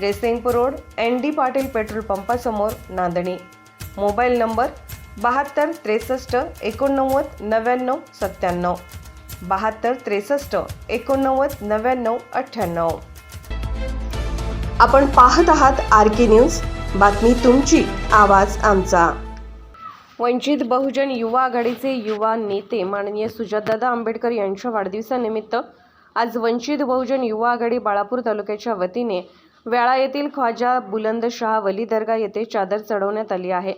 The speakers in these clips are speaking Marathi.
Jaysingpur road N D Patil petrol पंपासमोर Nandani. Mobile number बहात्तर त्रेसष्ट एकोणनव्वद नव्याण्णव सत्त्याण्णव. बहात्तर त्रेसष्ट एकोणनव्वद नव्याण्णव अठ्ठ्याण्णव. आपण पाहत आहात आर के न्यूज. बातमी तुमची आवाज आमचा. वंचित बहुजन युवा आघाडीचे युवा नेते माननीय सुजातदादा आंबेडकर यांच्या वाढदिवसानिमित्त आज वंचित बहुजन युवा आघाडी बाळापूर तालुक्याच्या वतीने व्याळा येथील ख्वाजा बुलंदशाह वली दर्गा येथे चादर चढवण्यात आली आहे.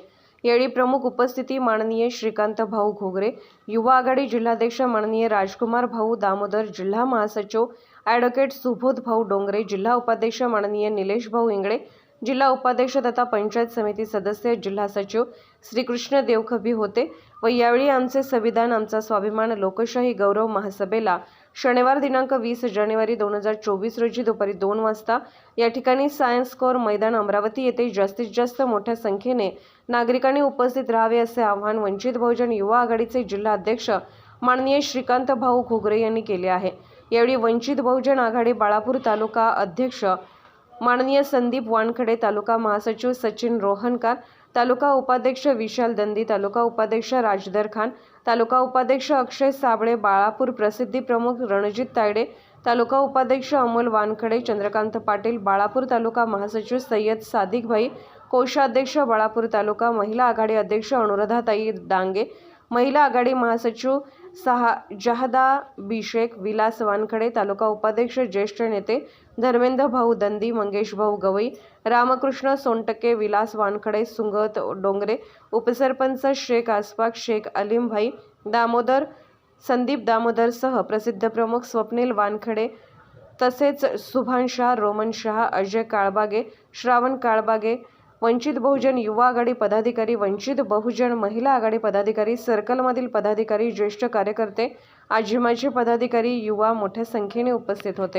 यावेळी प्रमुख उपस्थिती माननीय श्रीकांत भाऊ घोगरे युवा आघाडी जिल्हाध्यक्ष माननीय राजकुमार भाऊ दामोदर जिल्हा महासचिव ॲडव्होकेट सुबोध भाऊ डोंगरे जिल्हा उपाध्यक्ष माननीय निलेश भाऊ इंगळे जिल्हा उपाध्यक्ष तथा पंचायत समिती सदस्य जिल्हा सचिव श्रीकृष्ण देवखबी होते व यावेळी आमचे संविधान आमचा स्वाभिमान लोकशाही गौरव महासभेला शनिवार दिनांक वीस जानेवारी दोन हजार चोवीस रोजी दुपारी दोन वाजता या ठिकाणी सायन्स कोर मैदान अमरावती येथे जास्तीत जास्त मोठ्या संख्येने नागरिकांनी उपस्थित राहावे असे आवाहन वंचित बहुजन युवा आघाडीचे जिल्हा अध्यक्ष माननीय श्रीकांत भाऊ घुगरे यांनी केले आहे. यावेळी वंचित बहुजन आघाडी बाळापूर तालुका अध्यक्ष माननीय संदीप वानखडे तालुका महासचिव सचिन रोहनकर तालुका उपाध्यक्ष विशाल दंदी तालुका उपाध्यक्ष राजदर खान तालुका उपाध्यक्ष अक्षय साबळे बाळापूर प्रसिद्धी प्रमुख रणजित तायडे तालुका उपाध्यक्ष अमोल वानखडे चंद्रकांत पाटील बाळापूर तालुका महासचिव सय्यद सादिकभाई कोषाध्यक्ष बाळापूर तालुका महिला आघाडी अध्यक्ष अनुराधाताई डांगे महिला आघाडी महासचिव सहा जहदा बिशेख विलास वानखडे तालुका उपाध्यक्ष ज्येष्ठ नेते धर्मेंद्र भाऊ दंदी मंगेश भाऊ गवई रामकृष्ण सोनटके विलास वानखडे सुंगत डोंगरे उपसरपंच शेख आसपाक शेख अलीमभाई दामोदर संदीप दामोदरसह प्रसिद्ध प्रमुख स्वप्नील वानखडे तसेच सुभान शाह रोमन शाह अजय काळबागे श्रावण काळबागे वंचित बहुजन युवा आघाडी पदाधिकारी वंचित बहुजन महिला आघाडी पदाधिकारी सर्कलमधील पदाधिकारी ज्येष्ठ कार्यकर्ते आजिमाचे पदाधिकारी युवा मोठ्या संख्येने उपस्थित होते.